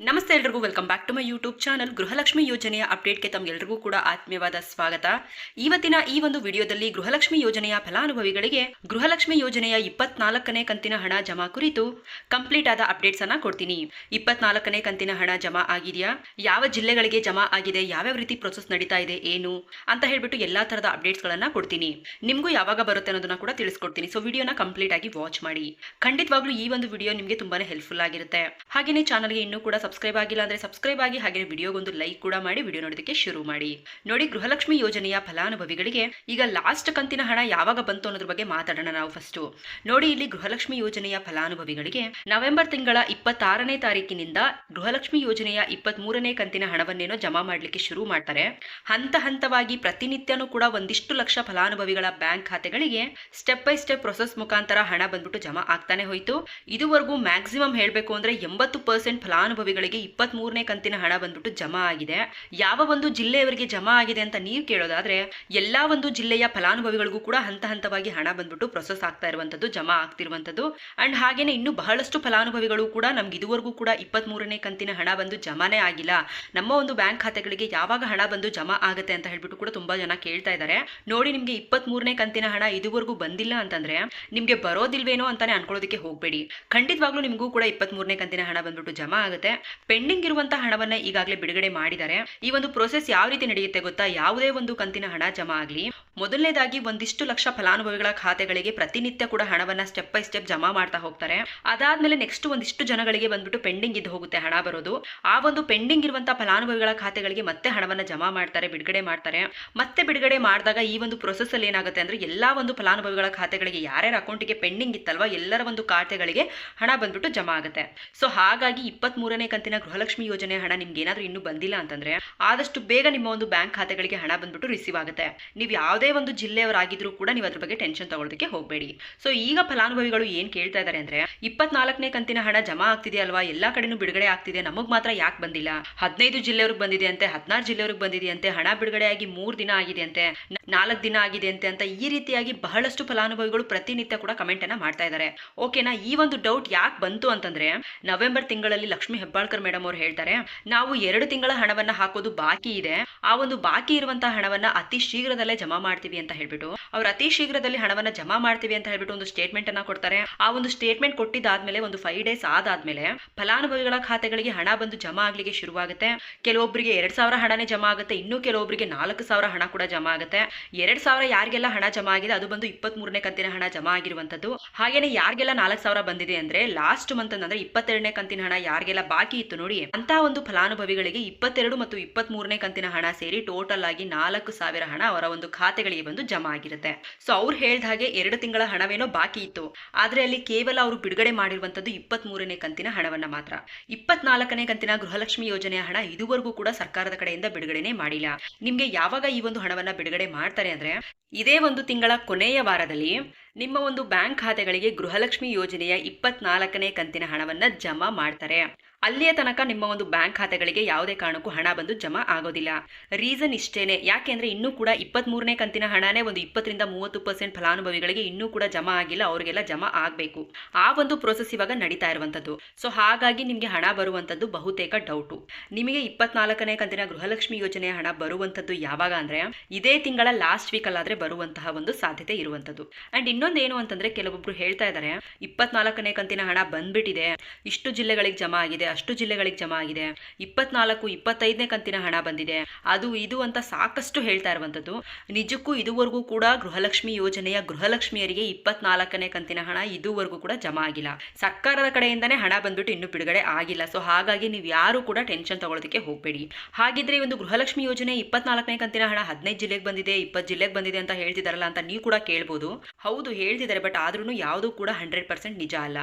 ನಮಸ್ತೆ ಎಲ್ರಿಗೂ, welcome back to my YouTube channel Gruhalakshmi ಯೋಜನೆಯ ಅಪ್ಡೇಟ್ಗೆ ತಮಗೆಲ್ಲರಿಗೂ ಕೂಡ ಆತ್ಮೀಯವಾದ ಸ್ವಾಗತ. ಇವತ್ತಿನ ಈ ಒಂದು ವಿಡಿಯೋದಲ್ಲಿ ಗೃಹಲಕ್ಷ್ಮಿ ಯೋಜನೆಯ ಫಲಾನುಭವಿಗಳಿಗೆ ಗೃಹಲಕ್ಷ್ಮಿ ಯೋಜನೆಯ ಇಪ್ಪತ್ನಾಲ್ಕನೇ ಕಂತಿನ ಹಣ ಜಮಾ ಕುರಿತು ಕಂಪ್ಲೀಟ್ ಆದ ಅಪ್ಡೇಟ್ಸ್ ಅನ್ನ ಕೊಡ್ತೀನಿ. ಇಪ್ಪತ್ನಾಲ್ಕನೇ ಕಂತಿನ ಹಣ ಜಮಾ ಆಗಿದೆಯಾ? ಯಾವ ಜಿಲ್ಲೆಗಳಿಗೆ ಜಮಾ ಆಗಿದೆ? ಯಾವ್ಯಾವ ರೀತಿ ಪ್ರೊಸೆಸ್ ನಡೀತಾ ಇದೆ? ಏನು? ಅಂತ ಹೇಳ್ಬಿಟ್ಟು ಎಲ್ಲಾ ತರದ ಅಪ್ಡೇಟ್ಸ್ ಗಳನ್ನ ಕೊಡ್ತೀನಿ. ನಿಮಗೂ ಯಾವಾಗ ಬರುತ್ತೆ ಅನ್ನೋದನ್ನ ಕೂಡ ತಿಳಿಸ್ಕೊಡ್ತೀನಿ. ಸೊ ವಿಡಿಯೋನ ಕಂಪ್ಲೀಟ್ ಆಗಿ ವಾಚ್ ಮಾಡಿ. ಖಂಡಿತವಾಗ್ಲೂ ಈ ಒಂದು ವಿಡಿಯೋ ನಿಮಗೆ ತುಂಬಾನೇ ಹೆಲ್ಪ್ಫುಲ್ ಆಗಿರುತ್ತೆ. ಹಾಗೆಯೇ ಚಾನಲ್ಗೆ ಇನ್ನೂ ಕೂಡ ಸಬ್ಸ್ಕ್ರೈಬ್ ಆಗಿಲ್ಲ ಅಂದ್ರೆ ಸಬ್ಸ್ಕ್ರೈಬ್ ಆಗಿ ಹಾಗೆ ವಿಡಿಯೋಗೊಂದು ಲೈಕ್ ಕೂಡ ಮಾಡಿ ವಿಡಿಯೋ ನೋಡೋದಕ್ಕೆ ಶುರು ಮಾಡಿ. ನೋಡಿ ಗೃಹಲಕ್ಷ್ಮಿ ಯೋಜನೆಯ ಫಲಾನುಭವಿಗಳಿಗೆ ಈಗ ಲಾಸ್ಟ್ ಕಂತಿನ ಹಣ ಯಾವಾಗ ಬಂತು ಅನ್ನೋದ್ರ ಬಗ್ಗೆ ಮಾತಾಡೋಣ ನಾವು ಫಸ್ಟ್ ನೋಡಿ ಇಲ್ಲಿ ಗೃಹಲಕ್ಷ್ಮಿ ಯೋಜನೆಯ ಫಲಾನುಭವಿಗಳಿಗೆ ನವೆಂಬರ್ ತಿಂಗಳ ಇಪ್ಪತ್ತಾರನೇ ತಾರೀಕಿನಿಂದ ಗೃಹಲಕ್ಷ್ಮಿ ಯೋಜನೆಯ ಇಪ್ಪತ್ತ್ ಮೂರನೇ ಕಂತಿನ ಹಣವನ್ನೇನೋ ಜಮಾ ಮಾಡಲಿಕ್ಕೆ ಶುರು ಮಾಡ್ತಾರೆ. ಹಂತ ಹಂತವಾಗಿ ಪ್ರತಿನಿತ್ಯನೂ ಕೂಡ ಒಂದಿಷ್ಟು ಲಕ್ಷ ಫಲಾನುಭವಿಗಳ ಬ್ಯಾಂಕ್ ಖಾತೆಗಳಿಗೆ ಸ್ಟೆಪ್ ಬೈ ಸ್ಟೆಪ್ ಪ್ರೊಸೆಸ್ ಮುಖಾಂತರ ಹಣ ಬಂದ್ಬಿಟ್ಟು ಜಮಾ ಆಗ್ತಾನೆ ಹೋಯಿತು. ಇದುವರೆಗೂ ಮ್ಯಾಕ್ಸಿಮಮ್ ಹೇಳಬೇಕು ಅಂದ್ರೆ ಎಂಬತ್ತು ಪರ್ಸೆಂಟ್ ಫಲಾನುಭವಿಗಳಿಗೆ ಇಪ್ಪತ್ತ್ ಮೂರನೇ ಕಂತಿನ ಹಣ ಬಂದ್ಬಿಟ್ಟು ಜಮಾ ಆಗಿದೆ. ಯಾವ ಒಂದು ಜಿಲ್ಲೆಯವರಿಗೆ ಜಮಾ ಆಗಿದೆ ಅಂತ ನೀವು ಕೇಳೋದಾದ್ರೆ, ಎಲ್ಲಾ ಒಂದು ಜಿಲ್ಲೆಯ ಫಲಾನುಭವಿಗಳಿಗೂ ಕೂಡ ಹಂತ ಹಂತವಾಗಿ ಹಣ ಬಂದ್ಬಿಟ್ಟು ಪ್ರೊಸೆಸ್ ಆಗ್ತಾ ಇರುವಂತದ್ದು, ಜಮಾ ಆಗ್ತಿರುವಂತದ್ದು. ಅಂಡ್ ಹಾಗೇನೆ ಇನ್ನು ಬಹಳಷ್ಟು ಫಲಾನುಭವಿಗಳು ಕೂಡ ನಮ್ಗೆ ಇದುವರೆಗೂ ಕೂಡ ಇಪ್ಪತ್ತ್ ಮೂರನೇ ಕಂತಿನ ಹಣ ಬಂದು ಜಮಾನೇ ಆಗಿಲ್ಲ. ನಮ್ಮ ಒಂದು ಬ್ಯಾಂಕ್ ಖಾತೆಗಳಿಗೆ ಯಾವಾಗ ಹಣ ಬಂದು ಜಮಾ ಆಗುತ್ತೆ ಅಂತ ಹೇಳ್ಬಿಟ್ಟು ಕೂಡ ತುಂಬಾ ಜನ ಕೇಳ್ತಾ ಇದ್ದಾರೆ ನೋಡಿ ನಿಮ್ಗೆ ಇಪ್ಪತ್ತ್ ಕಂತಿನ ಹಣ ಇದುವರೆಗೂ ಬಂದಿಲ್ಲ ಅಂತಂದ್ರೆ, ನಿಮ್ಗೆ ಬರೋದಿಲ್ವೇನೋ ಅಂತಾನೆ ಅನ್ಕೊಳ್ಳೋದಕ್ಕೆ ಹೋಗ್ಬೇಡಿ. ಖಂಡಿತವಾಗ್ಲೂ ನಿಮಗೂ ಕೂಡ ಇಪ್ಪತ್ತ್ ಮೂರನೇ ಕಂತಿನ ಹಣ ಬಂದ್ಬಿಟ್ಟು ಜಮಾ ಆಗುತ್ತೆ. ಪೆಂಡಿಂಗ್ ಇರುವಂತಹ ಹಣವನ್ನ ಈಗಾಗಲೇ ಬಿಡುಗಡೆ ಮಾಡಿದ್ದಾರೆ. ಈ ಒಂದು ಪ್ರೊಸೆಸ್ ಯಾವ ರೀತಿ ನಡೆಯುತ್ತೆ ಗೊತ್ತಾ? ಯಾವುದೇ ಒಂದು ಕಂತಿನ ಹಣ ಜಮಾ ಆಗಲಿ ಮೊದಲನೇದಾಗಿ ಒಂದಿಷ್ಟು ಲಕ್ಷ ಫಲಾನುಭವಿಗಳ ಖಾತೆಗಳಿಗೆ ಪ್ರತಿನಿತ್ಯ ಕೂಡ ಹಣವನ್ನ ಸ್ಟೆಪ್ ಬೈ ಸ್ಟೆಪ್ ಜಮಾ ಮಾಡ್ತಾ ಹೋಗ್ತಾರೆ. ಅದಾದ್ಮೇಲೆ ನೆಕ್ಸ್ಟ್ ಒಂದಿಷ್ಟು ಜನಗಳಿಗೆ ಬಂದ್ಬಿಟ್ಟು ಪೆಂಡಿಂಗ್ ಇದ್ದು ಹೋಗುತ್ತೆ, ಹಣ ಬರೋದು. ಆ ಒಂದು ಪೆಂಡಿಂಗ್ ಇರುವಂತಹ ಫಲಾನುಭವಿಗಳ ಖಾತೆಗಳಿಗೆ ಮತ್ತೆ ಹಣವನ್ನ ಜಮಾ ಮಾಡ್ತಾರೆ, ಬಿಡುಗಡೆ ಮಾಡ್ತಾರೆ. ಮತ್ತೆ ಬಿಡುಗಡೆ ಮಾಡಿದಾಗ ಈ ಒಂದು ಪ್ರೊಸೆಸ್ ಅಲ್ಲಿ ಏನಾಗುತ್ತೆ ಅಂದ್ರೆ ಎಲ್ಲಾ ಒಂದು ಫಲಾನುಭವಿಗಳ ಖಾತೆಗಳಿಗೆ ಯಾರ್ಯಾರ ಅಕೌಂಟಿಗೆ ಪೆಂಡಿಂಗ್ ಇತ್ತಲ್ವಾ ಎಲ್ಲರ ಒಂದು ಖಾತೆಗಳಿಗೆ ಹಣ ಬಂದ್ಬಿಟ್ಟು ಜಮಾ ಆಗುತ್ತೆ. ಸೊ ಹಾಗಾಗಿ ಇಪ್ಪತ್ತ್ ಮೂರನೇ ಕಂತಿನ ಗೃಹಲಕ್ಷ್ಮಿ ಯೋಜನೆ ಹಣ ನಿಮ್ಗೆ ಏನಾದ್ರೂ ಇನ್ನೂ ಬಂದಿಲ್ಲ ಅಂತಂದ್ರೆ ಆದಷ್ಟು ಬೇಗ ನಿಮ್ಮ ಒಂದು ಬ್ಯಾಂಕ್ ಖಾತೆಗಳಿಗೆ ಹಣ ಬಂದ್ಬಿಟ್ಟು ರಿಸೀವ್ ಆಗುತ್ತೆ. ನೀವು ಯಾವುದೇ ಒಂದು ಜಿಲ್ಲೆಯವರಾಗಿದ್ರು ಕೂಡ ನೀವು ಅದ್ರ ಬಗ್ಗೆ ಟೆನ್ಷನ್ ತಗೊಳ್ಳೋದಕ್ಕೆ ಹೋಗಬೇಡಿ. ಸೊ ಈಗ ಫಲಾನುಭವಿಗಳು ಏನು ಕೇಳ್ತಾ ಇದ್ದಾರೆ ಅಂದ್ರೆ, ಇಪ್ಪತ್ನಾಲ್ಕನೇ ಕಂತಿನ ಹಣ ಜಮಾ ಆಗ್ತಿದೆ ಅಲ್ವಾ? ಎಲ್ಲಾ ಕಡೆನೂ ಬಿಡುಗಡೆ ಆಗ್ತಿದೆ. ನಮಗೆ ಮಾತ್ರ ಯಾಕೆ ಬಂದಿಲ್ಲ? ಹದಿನೈದು ಜಿಲ್ಲೆಯವ್ರಿಗೆ ಬಂದಿದೆ ಅಂತೆ, ಹದಿನಾರು ಜಿಲ್ಲೆಯವ್ರಿಗೆ ಬಂದಿದೆ ಅಂತೆ, ಹಣ ಬಿಡುಗಡೆ ಆಗಿ ಮೂರ್ ದಿನ ಆಗಿದೆ ಅಂತೆ ನಾಲ್ಕು ದಿನ ಆಗಿದೆ ಅಂತೆ ಅಂತ ಈ ರೀತಿಯಾಗಿ ಬಹಳಷ್ಟು ಫಲಾನುಭವಿಗಳು ಪ್ರತಿನಿತ್ಯ ಕೂಡ ಕಮೆಂಟ್ ಅನ್ನ ಮಾಡ್ತಾ ಇದ್ದಾರೆ ಓಕೆನಾ ಈ ಒಂದು ಡೌಟ್ ಯಾಕೆ ಬಂತು ಅಂತಂದ್ರೆ, ನವೆಂಬರ್ ತಿಂಗಳಲ್ಲಿ ಲಕ್ಷ್ಮಿ ಹೆಬ್ಬಾಳ್ಕರ್ ಮೇಡಮ್ ಅವರು ಹೇಳ್ತಾರೆ, ನಾವು ಎರಡು ತಿಂಗಳ ಹಣವನ್ನ ಹಾಕೋದು ಬಾಕಿ ಇದೆ. ಆ ಒಂದು ಬಾಕಿ ಇರುವಂತಹ ಹಣವನ್ನ ಅತಿ ಶೀಘ್ರದಲ್ಲೇ ಜಮಾ ಮಾಡ್ತೀವಿ ಅಂತ ಹೇಳ್ಬಿಟ್ಟು ಅವ್ರು ಅತಿ ಶೀಘ್ರದಲ್ಲಿ ಹಣವನ್ನ ಜಮಾ ಮಾಡ್ತೀವಿ ಅಂತ ಹೇಳ್ಬಿಟ್ಟು ಒಂದು ಸ್ಟೇಟ್ಮೆಂಟ್ ಅನ್ನ ಕೊಡ್ತಾರೆ. ಆ ಒಂದು ಸ್ಟೇಟ್ಮೆಂಟ್ ಕೊಟ್ಟಿದ್ದಾದ್ಮೇಲೆ ಒಂದು ಫೈವ್ ಡೇಸ್ ಆದಾದ್ಮೇಲೆ ಫಲಾನುಭವಿಗಳ ಖಾತೆಗಳಿಗೆ ಹಣ ಬಂದು ಜಮಾ ಆಗ್ಲಿಕ್ಕೆ ಶುರುವಾಗುತ್ತೆ. ಕೆಲವೊಬ್ಬರಿಗೆ ಎರಡ್ ಸಾವಿರ ಹಣನೇ ಜಮಾ ಆಗುತ್ತೆ. ಇನ್ನು ಕೆಲವೊಬ್ಬರಿಗೆ ನಾಲ್ಕು ಸಾವಿರ ಹಣ ಕೂಡ ಜಮಾ ಆಗುತ್ತೆ. ಎರಡ್ ಸಾವಿರ ಯಾರಿಗೆಲ್ಲ ಹಣ ಜಮಾ ಆಗಿದೆ, ಅದು ಬಂದು ಇಪ್ಪತ್ತ್ ಮೂರನೇ ಕಂತಿನ ಹಣ ಜಮಾ ಆಗಿರುವಂತದ್ದು ಹಾಗೇನೆ ಯಾರಿಗೆಲ್ಲ ನಾಲ್ಕು ಸಾವಿರ ಬಂದಿದೆ ಅಂದ್ರೆ ಲಾಸ್ಟ್ ಮಂತ್ ಅಂದ್ರೆ ಇಪ್ಪತ್ತೆರಡನೇ ಕಂತಿನ ಹಣ ಯಾರಿಗೆಲ್ಲ ಬಾಕಿ ಇತ್ತು ನೋಡಿ, ಅಂತ ಒಂದು ಫಲಾನುಭವಿಗಳಿಗೆ ಇಪ್ಪತ್ತೆರಡು ಮತ್ತು ಇಪ್ಪತ್ತ್ ಮೂರನೇ ಕಂತಿನ ಹಣ ಸೇರಿ ಟೋಟಲ್ ಆಗಿ ನಾಲ್ಕು ಸಾವಿರ ಹಣ ಅವರ ಒಂದು ಖಾತೆಗಳಿಗೆ ಬಂದು ಜಮಾ ಆಗಿರುತ್ತೆ. ಸೊ ಅವ್ರು ಹೇಳ್ದ ಹಾಗೆ ಎರಡು ತಿಂಗಳ ಹಣವೇನೋ ಬಾಕಿ ಇತ್ತು. ಆದ್ರೆ ಅಲ್ಲಿ ಕೇವಲ ಅವರು ಬಿಡುಗಡೆ ಮಾಡಿರುವಂತದ್ದು ಇಪ್ಪತ್ತ್ ಕಂತಿನ ಹಣವನ್ನ ಮಾತ್ರ. ಇಪ್ಪತ್ನಾಲ್ಕನೇ ಕಂತಿನ ಗೃಹಲಕ್ಷ್ಮಿ ಯೋಜನೆಯ ಹಣ ಇದುವರೆಗೂ ಕೂಡ ಸರ್ಕಾರದ ಕಡೆಯಿಂದ ಬಿಡುಗಡೆನೆ ಮಾಡಿಲ್ಲ. ನಿಮ್ಗೆ ಯಾವಾಗ ಈ ಒಂದು ಹಣವನ್ನ ಬಿಡುಗಡೆ ಮಾಡ್ತಾರೆ ಅಂದ್ರೆ, ಇದೇ ಒಂದು ತಿಂಗಳ ಕೊನೆಯ ವಾರದಲ್ಲಿ ನಿಮ್ಮ ಒಂದು ಬ್ಯಾಂಕ್ ಖಾತೆಗಳಿಗೆ ಗೃಹಲಕ್ಷ್ಮಿ ಯೋಜನೆಯ ಇಪ್ಪತ್ನಾಲ್ಕನೇ ಕಂತಿನ ಹಣವನ್ನ ಜಮಾ ಮಾಡ್ತಾರೆ. ಅಲ್ಲಿಯ ತನಕ ನಿಮ್ಮ ಒಂದು ಬ್ಯಾಂಕ್ ಖಾತೆಗಳಿಗೆ ಯಾವುದೇ ಕಾರಣಕ್ಕೂ ಹಣ ಬಂದು ಜಮಾ ಆಗೋದಿಲ್ಲ. ರೀಸನ್ ಇಷ್ಟೇನೆ. ಯಾಕೆಂದ್ರೆ ಇನ್ನೂ ಕೂಡ ಇಪ್ಪತ್ತ್ ಮೂರನೇ ಕಂತಿನ ಹಣನೇ ಒಂದು ಇಪ್ಪತ್ತರಿಂದ ಮೂವತ್ತು ಪರ್ಸೆಂಟ್ ಫಲಾನುಭವಿಗಳಿಗೆ ಇನ್ನೂ ಕೂಡ ಜಮಾ ಆಗಿಲ್ಲ. ಅವರಿಗೆಲ್ಲ ಜಮಾ ಆಗಬೇಕು. ಆ ಒಂದು ಪ್ರೋಸೆಸ್ ಇವಾಗ ನಡೀತಾ ಇರುವಂತದ್ದು ಸೊ ಹಾಗಾಗಿ ನಿಮಗೆ ಹಣ ಬರುವಂತದ್ದು ಬಹುತೇಕ ಡೌಟು ನಿಮಗೆ ಇಪ್ಪತ್ನಾಲ್ಕನೇ ಕಂತಿನ ಗೃಹಲಕ್ಷ್ಮಿ ಯೋಜನೆಯ ಹಣ ಬರುವಂತದ್ದು ಯಾವಾಗ ಅಂದ್ರೆ, ಇದೇ ತಿಂಗಳ ಲಾಸ್ಟ್ ವೀಕ್ ಅಲ್ಲಾದ್ರೆ ಬರುವಂತಹ ಒಂದು ಸಾಧ್ಯತೆ ಇರುವಂತದ್ದು ಅಂಡ್ ಇನ್ನೊಂದೇನು ಅಂತಂದ್ರೆ ಕೆಲವೊಬ್ರು ಹೇಳ್ತಾ ಇದ್ದಾರೆ ಇಪ್ಪತ್ನಾಲ್ಕನೇ ಕಂತಿನ ಹಣ ಬಂದ್ಬಿಟ್ಟಿದೆ, ಇಷ್ಟು ಜಿಲ್ಲೆಗಳಿಗೆ ಜಮಾ ಆಗಿದೆ, ಅಷ್ಟು ಜಿಲ್ಲೆಗಳಿಗೆ ಜಮಾ ಆಗಿದೆ, ಇಪ್ಪತ್ನಾಲ್ಕು, ಇಪ್ಪತ್ತೈದನೇ ಕಂತಿನ ಹಣ ಬಂದಿದೆ, ಅದು ಇದು ಅಂತ ಸಾಕಷ್ಟು ಹೇಳ್ತಾ ಇರುವಂತದ್ದು ನಿಜಕ್ಕೂ ಇದುವರೆಗೂ ಕೂಡ ಗೃಹಲಕ್ಷ್ಮಿ ಯೋಜನೆಯ ಗೃಹಲಕ್ಷ್ಮಿಯರಿಗೆ ಇಪ್ಪತ್ನಾಲ್ಕನೇ ಕಂತಿನ ಹಣ ಇದುವರೆಗೂ ಕೂಡ ಜಮಾ ಆಗಿಲ್ಲ. ಸರ್ಕಾರದ ಕಡೆಯಿಂದನೇ ಹಣ ಬಂದ್ಬಿಟ್ಟು ಇನ್ನೂ ಬಿಡುಗಡೆ ಆಗಿಲ್ಲ. ಸೊ ಹಾಗಾಗಿ ನೀವು ಯಾರು ಕೂಡ ಟೆನ್ಷನ್ ತಗೊಳ್ಳೋದಕ್ಕೆ ಹೋಗಬೇಡಿ. ಹಾಗಿದ್ರೆ ಈ ಒಂದು ಗೃಹಲಕ್ಷ್ಮಿ ಯೋಜನೆ ಇಪ್ಪತ್ನಾಲ್ಕನೇ ಕಂತಿನ ಹಣ ಹದಿನೈದು ಜಿಲ್ಲೆಗೆ ಬಂದಿದೆ, ಇಪ್ಪತ್ತು ಜಿಲ್ಲೆಗೆ ಬಂದಿದೆ ಅಂತ ಹೇಳ್ತಿದಾರಲ್ಲ ಅಂತ ನೀವು ಕೂಡ ಕೇಳ್ಬೋದು. ಹೌದು ಹೇಳ್ತಿದ್ದಾರೆ ಬಟ್ ಆದ್ರೂ ಯಾವುದು ಕೂಡ ಹಂಡ್ರೆಡ್ ಪರ್ಸೆಂಟ್ ನಿಜ ಅಲ್ಲ.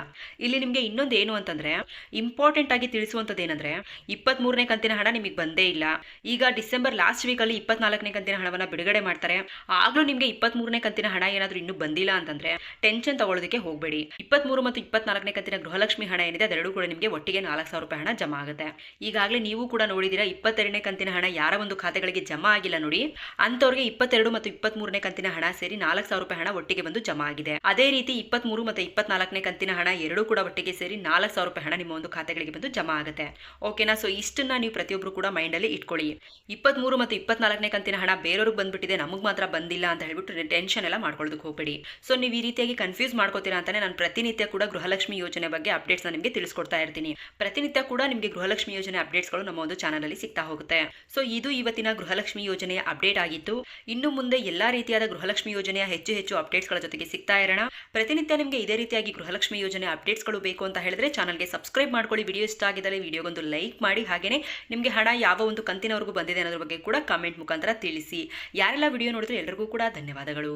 ಇಲ್ಲಿ ನಿಮಗೆ ಇನ್ನೊಂದು ಏನು ಅಂತಂದ್ರೆ ಇಂಪಾರ್ಟೆಂಟ್ ಆಗಿ ತಿಳಿಸುವಂಥದ್ದು ಏನಂದ್ರೆ ಇಪ್ಪತ್ತ್ ಮೂರನೇ ಕಂತಿನ ಹಣ ನಿಮಗೆ ಬಂದೇ ಇಲ್ಲ. ಈಗ ಡಿಸೆಂಬರ್ ಲಾಸ್ಟ್ ಅಲ್ಲಿ ಇಪ್ಪತ್ನಾಲ್ಕನೇ ಕಂತಿನ ಹಣವನ್ನ ಬಿಡುಗಡೆ ಮಾಡ್ತಾರೆ. ಆಗ್ಲೂ ನಿಮಗೆ ಇಪ್ಪತ್ತ್ ಮೂರನೇ ಕಂತಿನ ಹಣ ಏನಾದರೂ ಇನ್ನೂ ಬಂದಿಲ್ಲ ಅಂತಂದ್ರೆ ಟೆನ್ಷನ್ ತಗೊಳ್ಳೋದಕ್ಕೆ ಹೋಗಬೇಡಿ. ಇಪ್ಪತ್ಮೂರು ಮತ್ತು ಇಪ್ಪತ್ನಾಲ್ಕನೇ ಕಂತಿನ ಗೃಹಲಕ್ಷ್ಮಿ ಹಣ ಏನಿದೆ, ಅದೆರಡೂ ಕೂಡ ನಿಮಗೆ ಒಟ್ಟಿಗೆ ನಾಲ್ಕು ಸಾವಿರ ರೂಪಾಯಿ ಹಣ ಜಮಾ ಆಗುತ್ತೆ. ಈಗಾಗಲೇ ನೀವು ಕೂಡ ನೋಡಿದ್ದೀರಾ, ಇಪ್ಪತ್ತೆರಡನೇ ಕಂತಿನ ಹಣ ಯಾರ ಒಂದು ಖಾತೆಗಳಿಗೆ ಜಮಾ ಆಗಿಲ್ಲ ನೋಡಿ, ಅಂಥವ್ರಿಗೆ ಇಪ್ಪತ್ತೆರಡು ಮತ್ತು ಇಪ್ಪತ್ಮೂರನೇ ಕಂತಿನ ಹಣ ಸೇರಿ ನಾಲ್ಕು ಸಾವಿರ ರೂಪಾಯಿ ಹಣ ಒಟ್ಟಿಗೆ ಬಂದು ಜಮಾ ಆಗಿದೆ. ಅದೇ ರೀತಿ ಇಪ್ಪತ್ಮೂರು ಮತ್ತು ಇಪ್ಪತ್ನಾಲ್ಕನೇ ಕಂತಿನ ಹಣ ಎರಡೂ ಕೂಡ ಒಟ್ಟಿಗೆ ಸೇರಿ ನಾಲ್ಕು ಸಾವಿರ ರೂಪಾಯಿ ಹಣ ನಿಮ್ಮ ಒಂದು ಖಾತೆಗಳಿಗೆ ಬಂದು ಜಮಾ ಆಗುತ್ತೆ. ಓಕೆನಾ ಸೊ ಇಷ್ಟನ್ನ ನೀವು ಪ್ರತಿಯೊಬ್ಬರು ಕೂಡ ಮೈಂಡಲ್ಲಿ ಇಟ್ಕೊಳ್ಳಿ. ಇಪ್ಪತ್ತ್ಮೂರು ಮತ್ತು ಇಪ್ಪತ್ನಾಲ್ಕನೇ ಕಂತಿನ ಹಣ ಬೇರೆಯವ್ರಿಗೆ ಬಂದ್ಬಿಟ್ಟಿದೆ, ನಮಗೆ ಮಾತ್ರ ಬಂದಿಲ್ಲ ಅಂತ ಹೇಳ್ಬಿಟ್ಟು ಟೆನ್ಷನ್ ಎಲ್ಲ ಮಾಡ್ಕೊಳ್ಳೋದಕ್ಕೆ ಹೋಗಬೇಡಿ. ಸೊ ನೀವು ಈ ರೀತಿಯಾಗಿ ಕನ್ಫ್ಯೂಸ್ ಮಾಡ್ಕೋತೀರಾ ಅಂತಾನೆ ನಾನು ಪ್ರತಿನಿತ್ಯ ಕೂಡ ಗೃಹಲಕ್ಷ್ಮಿ ಯೋಜನೆ ಬಗ್ಗೆ ಅಪ್ಡೇಟ್ಸ್ನ ನಿಮಗೆ ತಿಳಿಸ್ಕೊಡ್ತಾ ಇರ್ತೀನಿ. ಪ್ರತಿನಿತ್ಯ ಕೂಡ ನಿಮಗೆ ಗೃಹಲಕ್ಷ್ಮಿ ಯೋಜನೆ ಅಪ್ಡೇಟ್ಸ್ಗಳು ನಮ್ಮ ಒಂದು ಚಾನಲಲ್ಲಿ ಸಿಗ್ತಾ ಹೋಗುತ್ತೆ. ಸೊ ಇದು ಇವತ್ತಿನ ಗೃಹಲಕ್ಷ್ಮಿ ಯೋಜನೆಯ ಅಪ್ಡೇಟ್ ಆಗಿತ್ತು. ಇನ್ನು ಮುಂದೆ ಎಲ್ಲಾ ರೀತಿಯಾದ ಗೃಹಲಕ್ಷ್ಮಿ ಯೋಜನೆಯ ಹೆಚ್ಚು ಹೆಚ್ಚು ಅಪ್ಡೇಟ್ಸ್ಗಳ ಜೊತೆಗೆ ಸಿಗ್ತಾ ಇರೋಣ. ಪ್ರತಿನಿತ್ಯ ನಿಮಗೆ ಇದೇ ರೀತಿಯಾಗಿ ಗೃಹಲಕ್ಷ್ಮಿ ಯೋಜನೆ ಅಪ್ಡೇಟ್ಸ್ಗಳು ಬೇಕು ಅಂತ ಹೇಳಿದ್ರೆ ಚಾನಲ್ಗೆ ಸಬ್ಸ್ಕ್ರೈಬ್ ಮಾಡ್ಕೊಳ್ಳಿ. ವಿಡಿಯೋ ಇಷ್ಟ ಆಗಿದ್ದರೆ ವಿಡಿಯೋಗೊಂದು ಲೈಕ್ ಮಾಡಿ. ಹಾಗೆಯೇ ನಿಮಗೆ ಹಣ ಯಾವ ಒಂದು ಕಂತಿನವರೆಗೂ ಬಂದಿದೆ ಅನ್ನೋದ್ರ ಬಗ್ಗೆ ಕೂಡ ಕಾಮೆಂಟ್ ಮುಖಾಂತರ ತಿಳಿಸಿ. ಯಾರೆಲ್ಲ ವಿಡಿಯೋ ನೋಡಿದ್ರೆ ಎಲ್ಲರಿಗೂ ಕೂಡ ಧನ್ಯವಾದಗಳು.